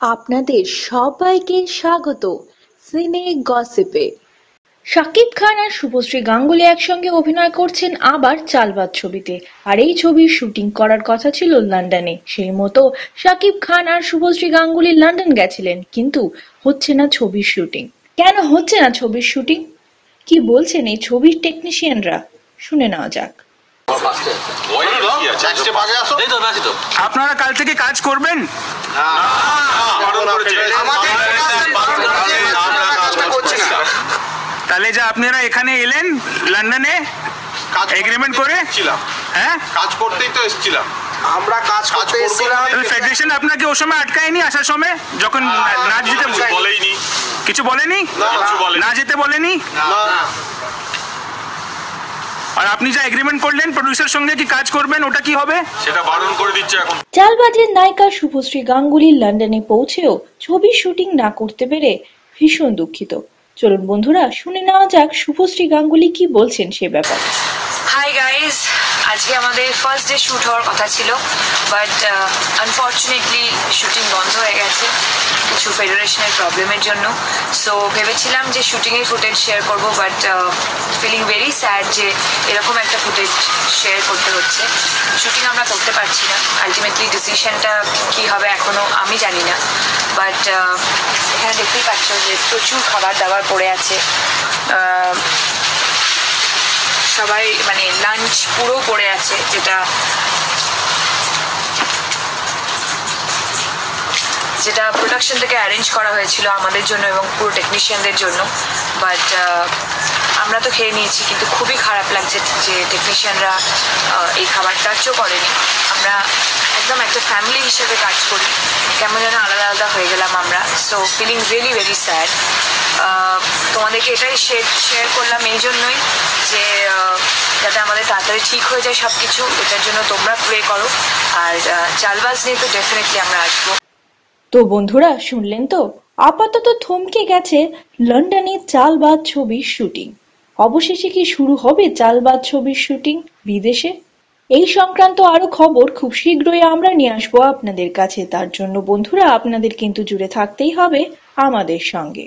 আপনাদের সবাইকে স্বাগত সিনে গসিপে। শাকিব খান আর শুভশ্রী গাঙ্গুলি একসঙ্গে অভিনয় করছেন আবার চালবাদ ছবিতে। আর এই ছবির শুটিং করার কথা ছিল লন্ডনে। সেই মতো শাকিব খান আর শুভশ্রী গাঙ্গুলি লন্ডন গেছিলেন, কিন্তু হচ্ছে না ছবির শুটিং। কেন হচ্ছে না ছবির শুটিং? কি বলছেন এই ছবির টেকনিশিয়ানরা? শুনে নেওয়া যাক। আপনারা কাল থেকে কাজ করবেন। তাহলে যে আপনারা এখানে এলেন লন্ডনে এগ্রিমেন্ট করে? হ্যাঁ কাজ করতেই তো এসেছিলাম আমরা কাজ করতে এসেছিলাম ফেডারেশন আপনাকে ও সময় আটকায়নি আসার সময় যখন না যেতে কিছু বলেইনি বলেনি না, কিছু বলেনি। না যেতে বলেনি না আর আপনি যা এগ্রিমেন্ট করলেন প্রডিউসার সঙ্গে কি কাজ করবেন ওটা কি হবে? সেটা বারণ করে দিচ্ছে এখন। চালবাজের নায়িকা শুভশ্রী গাঙ্গুলি লন্ডনে পৌঁছেও ছবি শুটিং না করতে পেরে ভীষণ দুঃখিত। চলুন বন্ধুরা শুনে নেওয়া যাক শুভশ্রী গাঙ্গুলি কি বলছেন সে ব্যাপারে। হাই গাইজ আজকে আমাদের ফার্স্ট ডে শ্যুট হওয়ার কথা ছিল বাট আনফর্চুনেটলি শ্যুটিং বন্ধ হয়ে গেছে কিছু ফেডারেশনের প্রবলেমের জন্য। সো ভেবেছিলাম যে শুটিংয়ের ফুটেজ শেয়ার করব বাট ফিলিং ভেরি স্যাড যে এরকম একটা ফুটেজ শেয়ার করতে হচ্ছে। শুটিং আমরা করতে পারছি না। আলটিমেটলি ডিসিশনটা কী হবে এখনও আমি জানি না। বাট এখানে দেখতেই পাচ্ছ যে প্রচুর খাবার দাবার পড়ে আছে। সবাই মানে লাঞ্চ পুরো পড়ে আছে, যেটা যেটা প্রোডাকশন থেকে অ্যারেঞ্জ করা হয়েছিল আমাদের জন্য এবং পুরো টেকনিশিয়ানদের জন্য। বাট আমরা তো খেয়ে নিয়েছি, কিন্তু খুবই খারাপ লাগছে যে টেকনিশিয়ানরা এই খাবারটা টাচও করেনি। আমরা একদম একটা ফ্যামিলি হিসেবে কাজ করি। কেমন যেন আলাদা আলাদা হয়ে গেলাম আমরা। So feeling really very sad তোমাদেরকে এটাই শেয়ার করলাম এই জন্যই যে যাতে আমাদের তাড়াতাড়ি ঠিক হয়ে যায় সব কিছু এটার জন্য তোমরা প্রে করো। আর চালবাজ নিয়ে তো ডেফিনেটলি আমরা আসব। তো বন্ধুরা, শুনলেন তো? আপাতত থমকে গেছে লন্ডনে চালবাজ ছবির শুটিং অবশেষে কি শুরু হবে চালবাজ ছবির শুটিং বিদেশে? এই সংক্রান্ত আরও খবর খুব শীঘ্রই আমরা নিয়ে আসব আপনাদের কাছে। তার জন্য বন্ধুরা, আপনাদের কিন্তু জুড়ে থাকতেই হবে আমাদের সঙ্গে।